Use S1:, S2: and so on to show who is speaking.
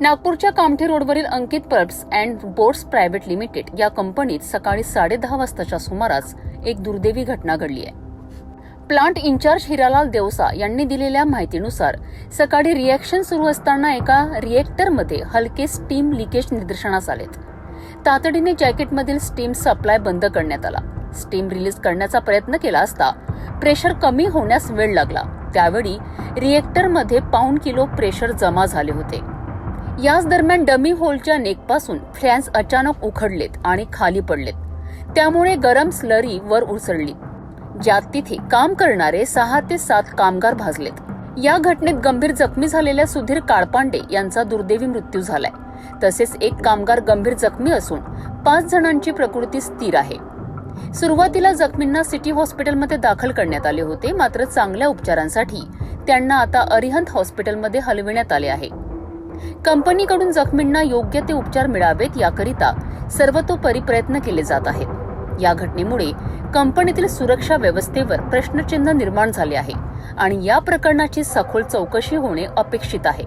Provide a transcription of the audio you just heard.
S1: नागपूरच्या कामठी रोडवरील अंकित पर्ब्स अँड बोट्स प्रायव्हेट लिमिटेड या कंपनीत सकाळी साडेदहा वाजताच्या सुमारास एक दुर्दैवी घटना घडली आहे. प्लांट इंचार्ज हिरालाल देवसा यांनी दिलेल्या माहितीनुसार सकाळी रिएक्शन सुरू असताना एका रिएक्टरमध्ये हलके स्टीम लिकेज निदर्शनास आलेत. तातडीने जॅकेटमधील स्टीम सप्लाय बंद करण्यात आला. स्टीम रिलीज करण्याचा प्रयत्न केला असता प्रेशर कमी होण्यास वेळ लागला. त्यावेळी रिएक्टरमध्ये पाऊण किलो प्रेशर जमा झाले होते. याच दरम्यान डमी होलच्या नेकपासून फ्लॅन्स अचानक उखडलेत आणि खाली पडलेत. त्यामुळे गरम स्लरी वर उसळली. ज्यात तिथे काम करणारे सहा ते सात कामगार भाजलेत. या घटनेत गंभीर जखमी झालेल्या सुधीर काळपांडे यांचा दुर्दैवी मृत्यू झालाय. तसेच एक कामगार गंभीर जखमी असून पाच जणांची प्रकृती स्थिर आहे. सुरुवातीला जखमींना सिटी हॉस्पिटलमध्ये दाखल करण्यात आले होते मात्र चांगल्या उपचारांसाठी त्यांना आता अरिहंत हॉस्पिटलमध्ये हलविण्यात आले आहे. कंपनीकडून जखमींना योग्य ते उपचार मिळावेत याकरिता सर्वतोपरी प्रयत्न केले जात आहेत. या घटनेमुळे कंपनीतील सुरक्षा व्यवस्थेवर प्रश्नचिन्ह निर्माण झाले आहे आणि या प्रकरणाची सखोल चौकशी होणे अपेक्षित आहे.